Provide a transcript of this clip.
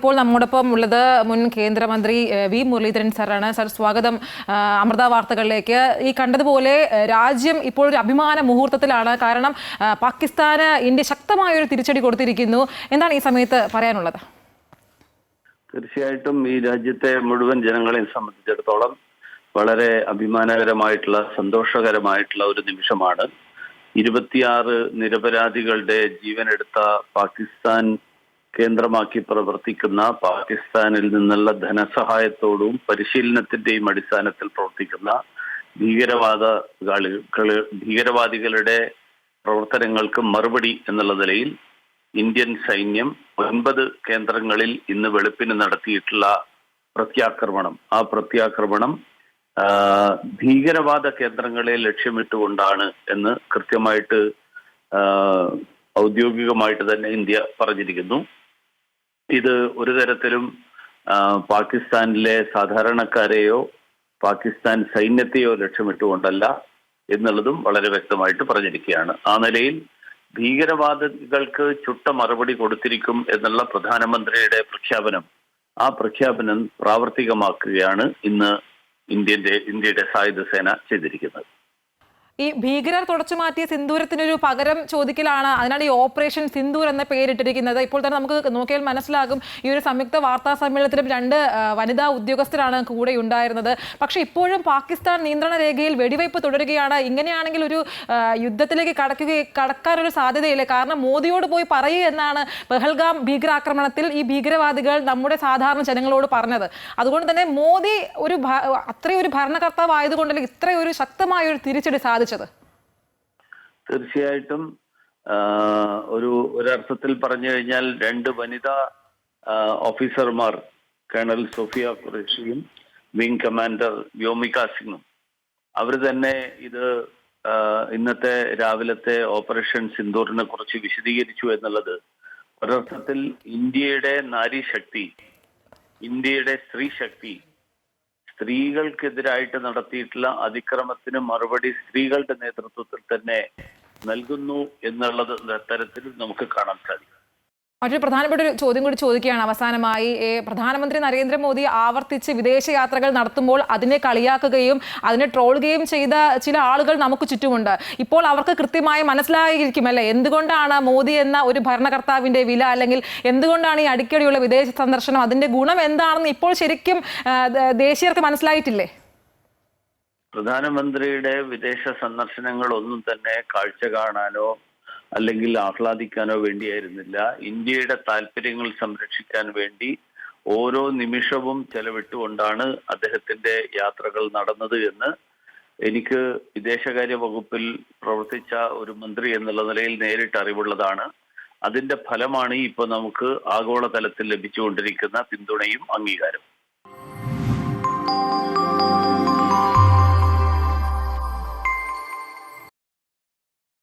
ഇപ്പോൾ നമ്മോടൊപ്പം ഉള്ളത് മുൻ കേന്ദ്രമന്ത്രി വി മുരളീധരൻ സാറാണ്. സാർ സ്വാഗതം. അമൃത വാർത്തകളിലേക്ക്. ഈ കണ്ടതുപോലെ രാജ്യം ഇപ്പോൾ ഒരു അഭിമാന മുഹൂർത്തത്തിലാണ്. കാരണം പാകിസ്ഥാന് ഇന്ത്യ ശക്തമായ ഒരു തിരിച്ചടി കൊടുത്തിരിക്കുന്നു. എന്താണ് ഈ സമയത്ത് പറയാനുള്ളത്? തീർച്ചയായിട്ടും ഈ രാജ്യത്തെ മുഴുവൻ ജനങ്ങളെ സംബന്ധിച്ചിടത്തോളം വളരെ അഭിമാനകരമായിട്ടുള്ള സന്തോഷകരമായിട്ടുള്ള ഒരു നിമിഷമാണ്. ഇരുപത്തിയാറ് നിരപരാധികളുടെ ജീവനെടുത്ത പാകിസ്ഥാൻ കേന്ദ്രമാക്കി പ്രവർത്തിക്കുന്ന പാകിസ്ഥാനിൽ നിന്നുള്ള ധനസഹായത്തോടും പരിശീലനത്തിന്റെയും അടിസ്ഥാനത്തിൽ പ്രവർത്തിക്കുന്ന ഭീകരവാദ ഭീകരവാദികളുടെ പ്രവർത്തനങ്ങൾക്ക് മറുപടി എന്നുള്ള നിലയിൽ ഇന്ത്യൻ സൈന്യം ഒൻപത് കേന്ദ്രങ്ങളിൽ ഇന്ന് വെളുപ്പിന് നടത്തിയിട്ടുള്ള പ്രത്യാക്രമണം. ആ പ്രത്യാക്രമണം ഭീകരവാദ കേന്ദ്രങ്ങളെ ലക്ഷ്യമിട്ടുകൊണ്ടാണ് എന്ന് കൃത്യമായിട്ട് ഔദ്യോഗികമായിട്ട് തന്നെ ഇന്ത്യ പറഞ്ഞിരിക്കുന്നു. ഇത് ഒരു തരത്തിലും പാകിസ്ഥാനിലെ സാധാരണക്കാരെയോ പാകിസ്ഥാൻ സൈന്യത്തെയോ ലക്ഷ്യമിട്ടുകൊണ്ടല്ല എന്നുള്ളതും വളരെ വ്യക്തമായിട്ട് പറഞ്ഞിരിക്കുകയാണ്. ആ നിലയിൽ ഭീകരവാദികൾക്ക് ചുട്ട മറുപടി കൊടുത്തിരിക്കും എന്നുള്ള പ്രധാനമന്ത്രിയുടെ പ്രഖ്യാപനം ആ പ്രഖ്യാപനം പ്രാവർത്തികമാക്കുകയാണ് ഇന്ന് ഇന്ത്യന്റെ ഇന്ത്യയുടെ സായുധ സേന ചെയ്തിരിക്കുന്നത്. ഈ ഭീകരർ തുടച്ചു മാറ്റിയ സിന്ദൂരത്തിനൊരു പകരം ചോദിക്കലാണ്. അതിനാണ് ഈ ഓപ്പറേഷൻ സിന്ദൂർ എന്ന പേരിട്ടിരിക്കുന്നത്. ഇപ്പോൾ തന്നെ നമുക്ക് നോക്കിയാൽ മനസ്സിലാകും. ഈ ഒരു സംയുക്ത വാർത്താ സമ്മേളനത്തിലും രണ്ട് വനിതാ ഉദ്യോഗസ്ഥരാണ് കൂടെ ഉണ്ടായിരുന്നത്. പക്ഷേ ഇപ്പോഴും പാകിസ്ഥാൻ നിയന്ത്രണ രേഖയിൽ വെടിവയ്പ് തുടരുകയാണ്. ഇങ്ങനെയാണെങ്കിൽ ഒരു യുദ്ധത്തിലേക്ക് കടക്കുക കടക്കാനൊരു സാധ്യതയില്ല. കാരണം മോദിയോട് പോയി പറയൂ എന്നാണ് പെഹൽഗാം ഭീകരാക്രമണത്തിൽ ഈ ഭീകരവാദികൾ നമ്മുടെ സാധാരണ ജനങ്ങളോട് പറഞ്ഞത്. അതുകൊണ്ട് തന്നെ മോദി ഒരു അത്രയും ഒരു ഭരണകർത്താവ് ആയതുകൊണ്ടല്ലേ ഇത്രയും ഒരു ശക്തമായ ഒരു തിരിച്ചടി സാധിച്ചത് തീർച്ചയായിട്ടും ഒരു ഒരർത്ഥത്തിൽ പറഞ്ഞു കഴിഞ്ഞാൽ രണ്ട് വനിതാ ഓഫീസർമാർ കേണൽ സോഫിയ ഖുറേഷിയും വിംഗ് കമാൻഡർ വ്യോമിക സിംഗും. അവർ തന്നെ ഇത് ഇന്നത്തെ രാവിലത്തെ ഓപ്പറേഷൻ സിന്ദൂറിനെ കുറിച്ച് വിശദീകരിച്ചു എന്നുള്ളത് ഒരർത്ഥത്തിൽ ഇന്ത്യയുടെ നാരീശക്തി ഇന്ത്യയുടെ സ്ത്രീ ശക്തി സ്ത്രീകൾക്കെതിരായിട്ട് നടത്തിയിട്ടുള്ള അതിക്രമത്തിന് മറുപടി സ്ത്രീകളുടെ നേതൃത്വത്തിൽ തന്നെ നൽകുന്നു എന്നുള്ളത് തരത്തിൽ നമുക്ക് കാണാൻ സാധിക്കും. മറ്റൊരു പ്രധാനപ്പെട്ട ഒരു ചോദ്യം കൂടി ചോദിക്കുകയാണ്. അവസാനമായി പ്രധാനമന്ത്രി നരേന്ദ്രമോദി ആവർത്തിച്ച് വിദേശയാത്രകൾ നടത്തുമ്പോൾ അതിനെ കളിയാക്കുകയും അതിനെ ട്രോളുകയും ചെയ്ത ചില ആളുകൾ നമുക്ക് ചുറ്റുമുണ്ട്. ഇപ്പോൾ അവർക്ക് കൃത്യമായി മനസ്സിലായിരിക്കും അല്ലേ? എന്തുകൊണ്ടാണ് മോദി എന്ന ഒരു ഭരണകർത്താവിന്റെ വില അല്ലെങ്കിൽ എന്തുകൊണ്ടാണ് ഈ അടിക്കടിയുള്ള വിദേശ സന്ദർശനം? അതിന്റെ ഗുണം എന്താണെന്ന് ഇപ്പോൾ ശരിക്കും ദേശീയർക്ക് മനസ്സിലായിട്ടില്ലേ? പ്രധാനമന്ത്രിയുടെ വിദേശ സന്ദർശനങ്ങൾ ഒന്നും തന്നെ കാഴ്ച കാണാനോ അല്ലെങ്കിൽ ആഹ്ലാദിക്കാനോ വേണ്ടിയായിരുന്നില്ല. ഇന്ത്യയുടെ താല്പര്യങ്ങൾ സംരക്ഷിക്കാൻ വേണ്ടി ഓരോ നിമിഷവും ചെലവിട്ടുകൊണ്ടാണ് അദ്ദേഹത്തിന്റെ യാത്രകൾ നടന്നത് എന്ന് എനിക്ക് വിദേശകാര്യ വകുപ്പിൽ പ്രവർത്തിച്ച ഒരു മന്ത്രി എന്നുള്ള നിലയിൽ നേരിട്ട് അറിവുള്ളതാണ്. അതിന്റെ ഫലമാണ് ഇപ്പൊ നമുക്ക് ആഗോളതലത്തിൽ ലഭിച്ചുകൊണ്ടിരിക്കുന്ന പിന്തുണയും അംഗീകാരം